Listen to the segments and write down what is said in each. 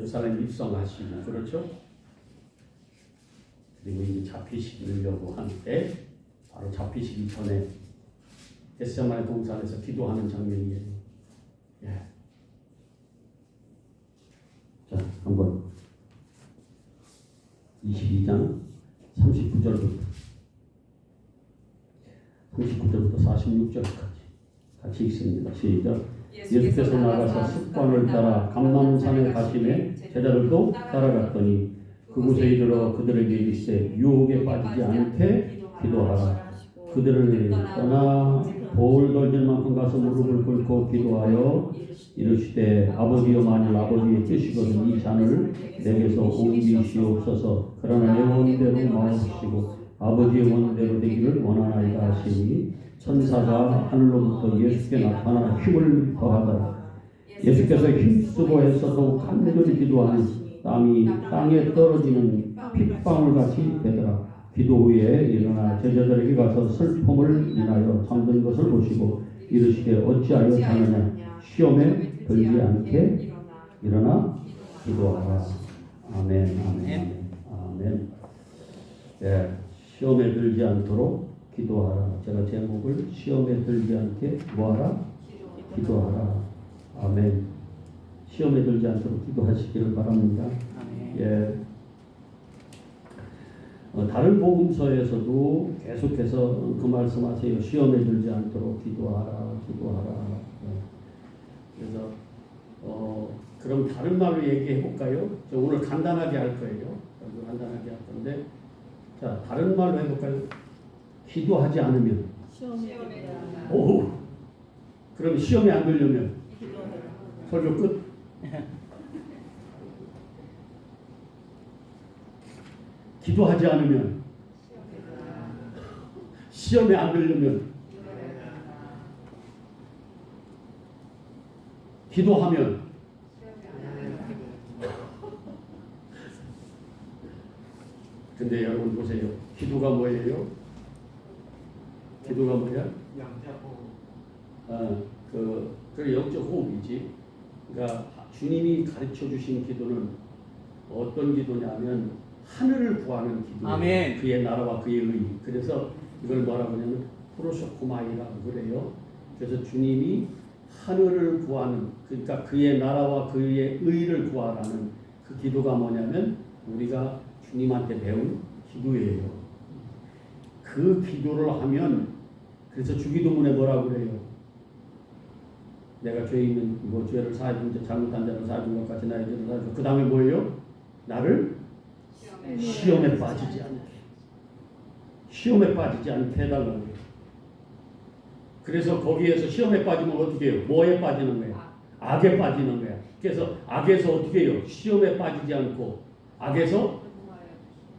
예루살렘 입성하시고 그렇죠? 그리고 이제 잡히시려고 하는데 바로 잡히시기 전에 겟세마네 동산에서 기도하는 장면이에요. 예. 자, 한번 22장 39절부터 39절부터 46절까지 같이 읽습니다. 시작. 예수께서 나가서 습관을 따라 감남산에 가시매 제자들도 따라갔더니 그곳에 이르러 그들에게 이르시되 유혹에 빠지지 않게 기도하라. 그들을 떠나 돌 던질 만큼 가서 무릎을 꿇고 기도하여 이르시되 아버지여 만일 아버지의 뜻이거든 이 잔을 내게서 옮기시옵소서 그러나 내 원대로 마옵시고 아버지의 원대로 되기를 원하나이다 하시니 천사가 하늘로부터 예수께 나타나 힘을 더하더라. 예수께서 힘쓰고 더욱 간절히 기도하니 땀이 땅에 떨어지는 핏방울 같이 되더라. 기도 후에 일어나 제자들에게 가서 슬픔을 인하여 잠든 것을 보시고 이르시되 어찌하여 자느냐? 시험에 들지 않게 일어나 기도하라. 아멘 아멘 아멘. 예, 시험에 들지 않도록 기도하라. 제가 제목을 시험에 들지 않게 뭐하라 기도하라 아멘 시험에 들지 않도록 기도하시기를 바랍니다 예. 어, 다른 복음서에서도 계속해서 그 말씀하세요. 시험에 들지 않도록 기도하라, 기도하라. 예. 그래서 어, 그럼 다른 말로 얘기해 볼까요? 저 오늘 간단하게 할 거예요. 간단하게 할 건데, 자 다른 말로 해볼까요? 기도하지 않으면, 오, 그럼 시험에 안 들려면 설교 끝. 기도하지 않으면 시험에 안 들려면 기도하면 근데 여러분 보세요 기도가 뭐예요? 기도가 뭐야? 아, 그, 그 영적 호흡이지 그러니까 주님이 가르쳐 주신 기도는 어떤 기도냐면 하늘을 구하는 기도. 아멘. 그의 나라와 그의 의. 그래서 이걸 뭐라고 하냐면 프로소코마이라고 그래요. 그래서 주님이 하늘을 구하는 그러니까 그의 나라와 그의 의를 구하라는 그 기도가 뭐냐면 우리가 주님한테 배운 기도예요. 그 기도를 하면 그래서 주기도문에 뭐라고 그래요? 내가 죄 있는 뭐 죄를 사해준 자 잘못한 자를 사해준 것 같이 나의 죄를 사해줘. 그 다음에 뭐예요? 나를 시험에 빠지지 않게 시험에 빠지지 않게 해달라고 해요. 그래서 거기에서 시험에 빠지면 어떻게 해요? 뭐에 빠지는 거야? 악에 빠지는 거야. 그래서 악에서 어떻게 해요? 시험에 빠지지 않고 악에서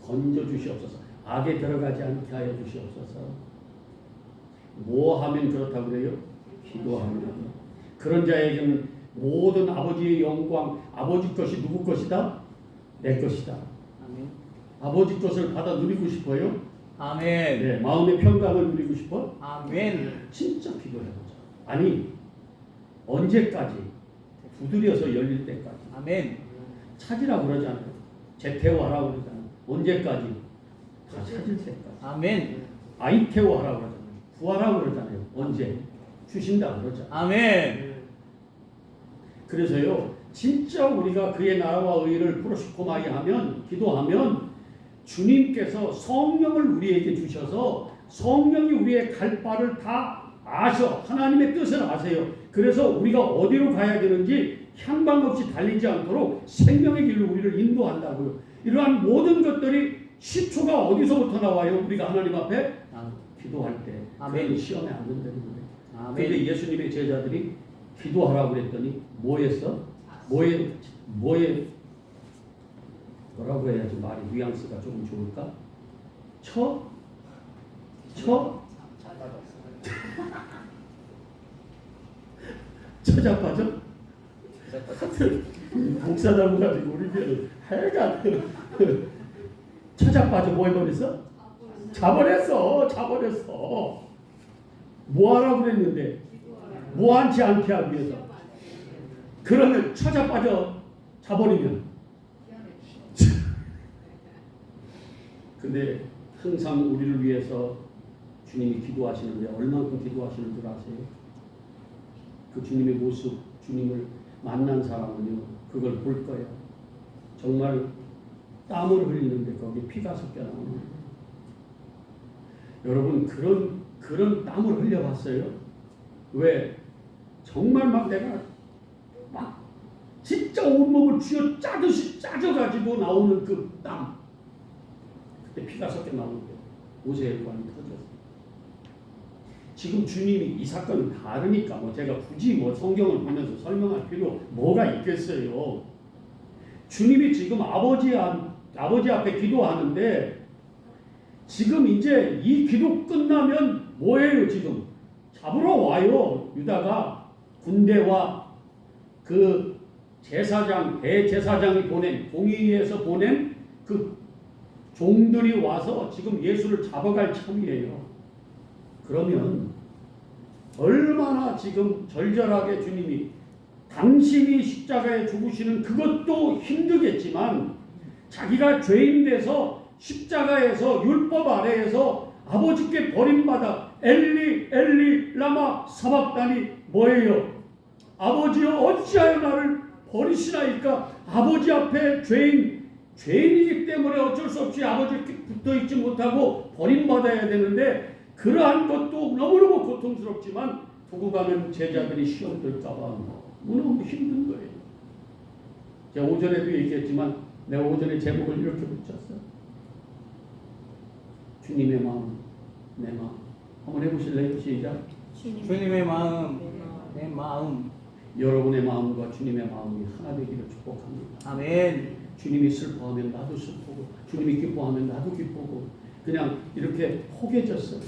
건져 주시옵소서. 악에 들어가지 않게 하여 주시옵소서. 뭐 하면 그렇다고 그래요? 기도하면. 그런 자에게는 모든 아버지의 영광, 아버지 것이 누구 것이다? 내 것이다. 아멘. 아버지 것을 받아 누리고 싶어요? 아멘. 네, 마음의 평강을 누리고 싶어? 아멘. 진짜 기도해보자. 아니, 언제까지? 두드려서 열릴 때까지. 아멘. 찾으라고 그러잖아요. 재태워하라고 그러잖아요. 언제까지? 다 찾을 때까지. 아멘. 아이 태워하라고 그러잖아요. 구하라고 그러잖아요. 언제? 주신다 그러잖아요. 아멘. 그래서요, 진짜 우리가 그의 나라와 의를 프로시코마이 하면, 기도하면, 주님께서 성령을 우리에게 주셔서 성령이 우리의 갈 바를 다 아셔. 하나님의 뜻을 아세요. 그래서 우리가 어디로 가야 되는지 향방 없이 달리지 않도록 생명의 길로 우리를 인도한다고요. 이러한 모든 것들이 시초가 어디서부터 나와요? 우리가 하나님 앞에 기도할 때. 아멘. 그건 시험에 안 된다는 거예요. 근데 아멘. 예수님의 제자들이 기도하라고 그랬더니 뭐 했어? 뭐에 뭐에 뭐라고 해야지 말이 뉘앙스가 조금 좋을까? 처? 처? 처자빠져? 목사 닮아가지고 우리 교회는 하여간 처자빠져 뭐 해버렸어? 자버렸어 자버렸어 뭐 하라고 그랬는데 뭐 한치 않게 하기 위해서 그러면 처자빠져 자버리면 근데 항상 우리를 위해서 주님이 기도하시는데 얼만큼 기도하시는 줄 아세요? 그 주님의 모습, 주님을 만난 사람은요, 그걸 볼 거예요. 정말 땀을 흘리는데 거기 피가 섞여 나오는 거예요. 여러분 그런 그런 땀을 흘려봤어요? 왜? 정말 막 내가 막 진짜 온몸을 쥐어 짜듯이 짜져가지고 나오는 그 땀. 그때 피가 섞여 나오는데 오세의 관이 터졌어요. 지금 주님이 이 사건은 다르니까 뭐 제가 굳이 뭐 성경을 보면서 설명할 필요 뭐가 있겠어요. 주님이 지금 아버지 앞, 아버지 앞에 기도하는데 지금 이제 이 기도 끝나면 뭐예요 지금 잡으러 와요 유다가 군대와 그 제사장 대제사장이 보낸 공의에서 보낸 그 종들이 와서 지금 예수를 잡아갈 참이에요. 그러면 얼마나 지금 절절하게 주님이 당신이 십자가에 죽으시는 그것도 힘들겠지만 자기가 죄인 돼서 십자가에서 율법 아래에서 아버지께 버림받아 엘리 엘리 라마 사박단이 뭐예요? 아버지여 어찌하여 나를 버리시나이까 아버지 앞에 죄인 죄인이기 때문에 어쩔 수 없이 아버지께 붙어 있지 못하고 버림받아야 되는데 그러한 것도 너무너무 고통스럽지만 두고 가면 제자들이 시험 들까봐 너무 힘든 거예요. 제가 오전에도 얘기했지만 내가 오전에 제목을 이렇게 붙였어. 주님의 마음, 내 마음. 한번 해보실래요? 시작. 주님의 마음, 내 마음. 여러분의 마음과 주님의 마음이 하나 되기를 축복합니다. 아멘. 주님이 슬퍼하면 나도 슬프고 주님이 기뻐하면 나도 기쁘고 그냥 이렇게 호개졌어요.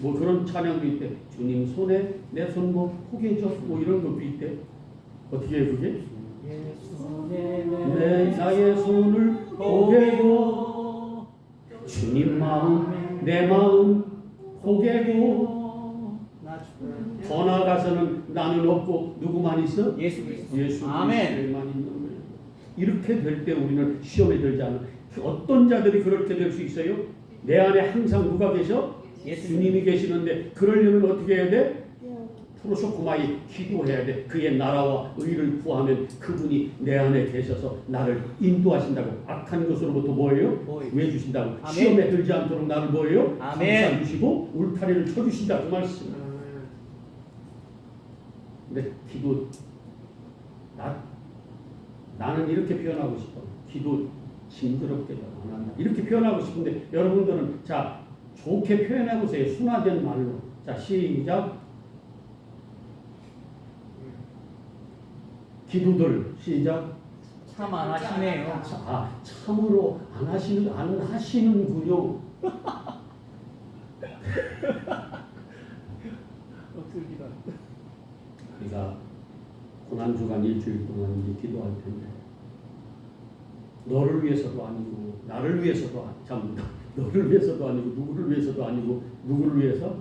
뭐 그런 찬양도 있대. 주님 손에 내손뭐 호개져 뭐 이런 것도 있대. 어떻게 해 그게? 내 나의 손을 호개고 주님 마음 내 마음 호개고 더 나아가서는 나는 없고 누구만 있어? 예수 그리스도. 예수 아멘. 이렇게 될 때 우리는 시험에 들지 않아. 어떤 자들이 그렇게 될 수 있어요? 내 안에 항상 누가 계셔? 예수 주님이 계시는데 그러려면 어떻게 해야 돼? 프로소코마이 기도해야 돼. 그의 나라와 의를 구하면 그분이 내 안에 계셔서 나를 인도하신다고. 악한 것으로부터 뭐예요? 왜 주신다고? 아멘. 시험에 들지 않도록 나를 뭐예요? 감싸 주시고 울타리를 쳐 주신다 그 말씀. 근데 기도 나 나는 이렇게 표현하고 싶어. 기도 징그럽게도 안 한다. 이렇게 표현하고 싶은데 여러분들은 자 좋게 표현해 보세요. 순화된 말로. 자 시작. 기도들 시작. 참안 하시네요. 자, 아 참으로 안 하시는 안 하시는군요. 어떻게 기도? 우리가 고난 주간 일주일 동안 이제 기도할 텐데 너를 위해서도 아니고 나를 위해서도 아니 참 너를 위해서도 아니고 누구를 위해서도 아니고 누구를 위해서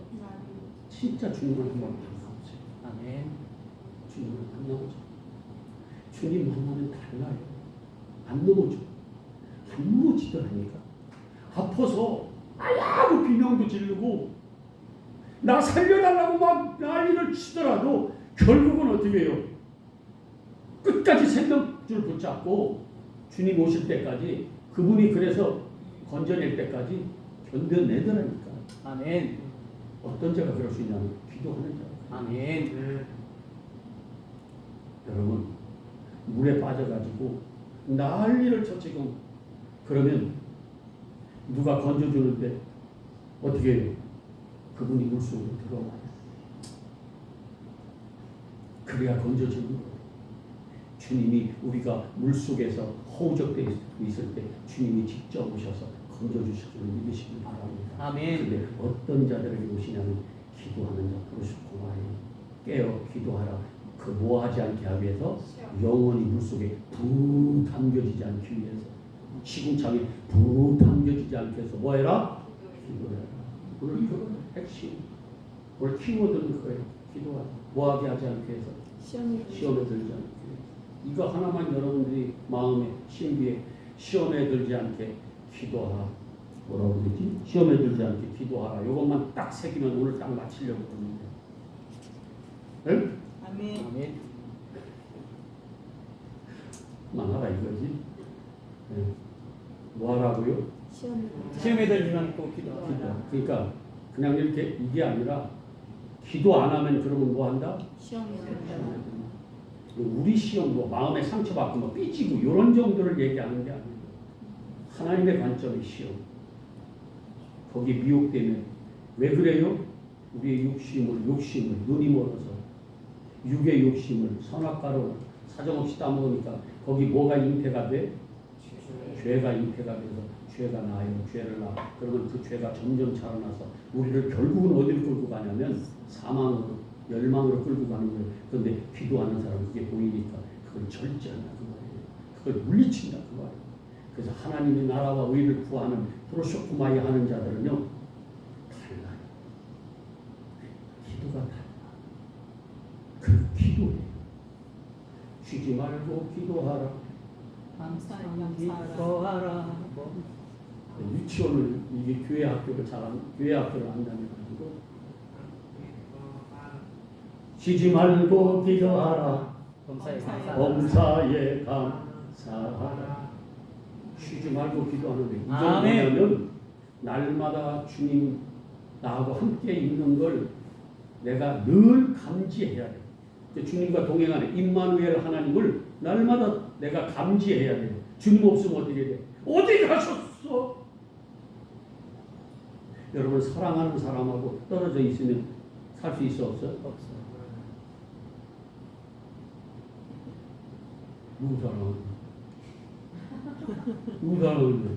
진짜 주님을 한번 만나보세요. 아멘. 주님을 만나보세요. 주님 만나면 달라요. 안 넘어져. 안 넘어지더라니까. 아파서 아야고 비명도 지르고 나 살려달라고 막 난리를 치더라도 결국은 어떻게 해요? 끝까지 생명줄 붙잡고 주님 오실 때까지 그분이 그래서 건져낼 때까지 견뎌내더라니까. 아멘. 어떤 자가 그럴 수 있냐면 기도하는 자. 아멘. 여러분 물에 빠져가지고 난리를 쳐 지금 그러면 누가 건져주는데 어떻게 해요? 그분이 물속으로 들어와요. 그래야 건져지는 거예요. 주님이 우리가 물속에서 허우적대 있을 때 주님이 직접 오셔서 건져주실 줄 믿으시기 바랍니다. 아멘. 근데 어떤 자들에게 오시냐면 기도하는 자 부르시고 깨어 기도하라. 그 뭐하지 않게 하기 위해서 영원히 물속에 부 담겨지지 않기 위해서 시궁창에 부 담겨지지 않게 해서 뭐해라? 기도해라. 오늘 그 핵심 오늘 키워드는 그거예요. 기도하라. 뭐하게 하지 않게 해서 시험에 들지 않게. 이거 하나만 여러분들이 마음에 신비에 시험에 들지 않게 기도하라. 뭐라고 그러지? 시험에 들지 않게 기도하라. 이것만 딱 새기면 오늘 딱 마치려고 그러는데. 응? 아멘. 아멘. 만하라 이거지. 예. 뭐 하라고요? 시험에 들지 않고 기도. 기도하라. 그러니까 그냥 이렇게 이게 아니라 기도 안 하면 그러면 뭐 한다? 시험을 우리 시험도 마음에 상처받고 뭐 삐지고 이런 정도를 얘기하는 게 아니고 하나님의 관점의 시험. 거기 미혹되면 왜 그래요? 우리의 욕심을 욕심을 눈이 멀어서 육의 욕심을 선악과로 사정없이 따먹으니까 거기 뭐가 잉태가 돼? 죄가 잉태가 돼서 죄가 나요. 죄를 나. 그러면 그 죄가 점점 자라나서 우리를 결국은 어디로 끌고 가냐면 사망으로 멸망으로 끌고 가는 거예요. 그런데 기도하는 사람은 그게 보이니까 그걸 절제한다 그 말이에요. 그걸 물리친다 그 말이에요. 그래서 하나님의 나라와 의를 구하는 프로쇼쿠마이 하는 자들은요 달라요. 기도가 달라. 그 기도해. 쉬지 말고 기도하라. 기도하라. 뭐. 유치원을 이게 교회 학교를 잘안 교회 학교를 안 다녀가지고 쉬지 말고 기도하라. 범사에 감사. 범사에 감사하라. 쉬지 말고 기도하는데 이게 아멘. 뭐냐면 날마다 주님 나하고 함께 있는 걸 내가 늘 감지해야 돼. 그 주님과 동행하는 임마누엘 하나님을 날마다 내가 감지해야 돼요. 주님 없으면 어떻게 돼? 어디 가셨어? 여러분 사랑하는 사람하고 떨어져 있으면 살 수 있어 없어? 없어. 누구 사랑하는데? 누구 사랑하는데?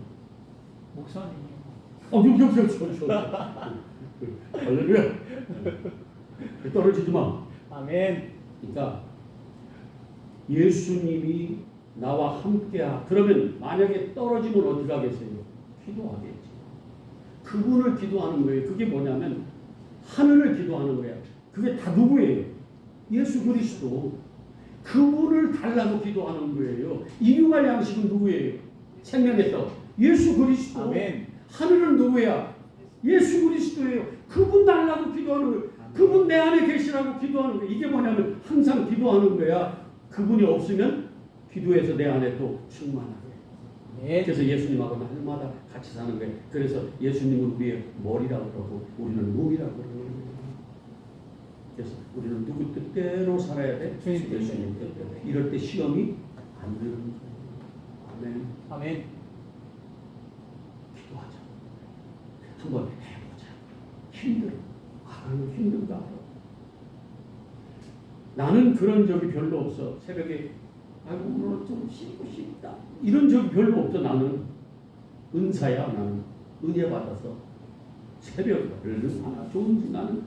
목사님. 어, 여기 여기 여기 여기. 할렐루야. 떨어지지 마. 아멘. 그러니까 예수님이 나와 함께하. 그러면 만약에 떨어지면 어떻게 하겠어요? 기도하겠지. 그분을 기도하는 거예요. 그게 뭐냐면 하늘을 기도하는 거야. 그게 다 누구예요? 예수 그리스도. 그분을 달라고 기도하는 거예요. 인류가 양식은 누구예요? 생명의 떡. 예수 그리스도. 아멘. 하늘은 누구야? 예수 그리스도예요. 그분 달라고 기도하는 거예요. 그분 내 안에 계시라고 기도하는 거예요. 이게 뭐냐면 항상 기도하는 거야. 그분이 없으면 기도해서 내 안에 또 충만하게. 아멘. 그래서 예수님하고 날마다 같이 사는 거예요. 그래서 예수님은 우리의 머리라고 그러고 우리는 몸이라고 그러고 그래서 우리는 누구 뜻대로 살아야 돼? 주님 뜻대로. 이럴 때 시험이 안 되는 거예요. 아멘. 아멘. 기도하자. 한번 해보자. 힘들어. 아, 힘든가. 나는 그런 적이 별로 없어. 새벽에 아이고 오늘 좀 쉬고 싶다. 이런 적이 별로 없어 나는. 은사야 나는. 은혜 받아서. 새벽에 얼마나 좋은지 나는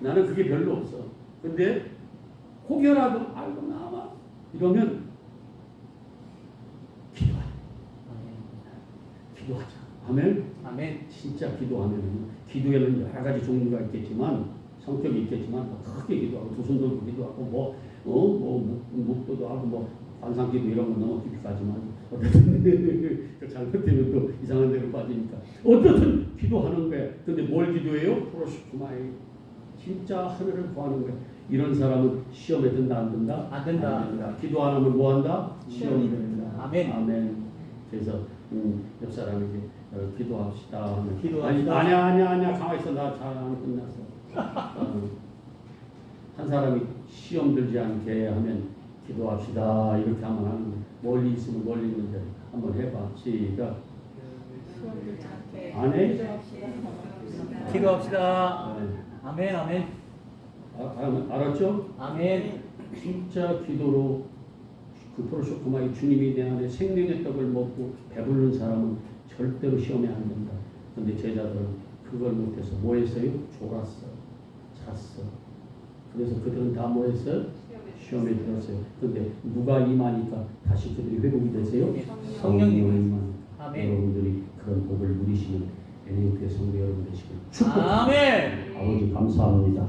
나는 그게 별로 없어. 근데 혹여라도 아이고 나와 이러면 기도하자. 기도하자. 아멘. 아멘. 진짜 기도하면 기도에는 여러 가지 종류가 있겠지만 성격이 있겠지만 뭐 크게 기도하고 두 손 들고 기도하고 뭐 어 뭐 묵도도 하고 뭐 관상기도 이런 건 너무 깊이 가지 말고 어쨌든 그 잘못되면 또 이상한 데로 빠지니까 어떻든 기도하는 거야. 근데 뭘 기도해요? 프로시쿠마이 진짜 하늘을 구하는 거야. 이런 사람은 시험에 든다 안 든다? 안 된다. 안 된다. 기도 안 하면 뭐 한다? 시험이 된다. 아멘. 아멘. 그래서 음, 옆 사람에게 어, 기도합시다 하면 기도합시다. 아니, 아니야 아니야 아니야 가만히 있어 나 잘 안 끝났어. 어, 한 사람이 시험 들지 않게 하면 기도합시다 이렇게 하면 하는. 멀리 있으면 멀리 있는데 한번 해봐 시작. 안 해? 기도합시다. 네. 아멘. 아멘. 아, 아, 알았죠? 아멘. 진짜 기도로 그 프로쇼크마이 주님이 내 안에 생명의 떡을 먹고 배부른 사람은 절대로 시험에 안 된다. 근데 제자들은 그걸 못해서 뭐 했어요? 졸았어. 잤어. 그래서 그들은 다 뭐 했어요? 시험에 들었어요. 근데 누가 임하니까 다시 그들이 회복이 되세요? 성령님. 임하니까. 아멘. 여러분들이 그런 복을 누리시는 NNT 성도 여러분 되시길 축복합니다. 아멘. 아버지 감사합니다.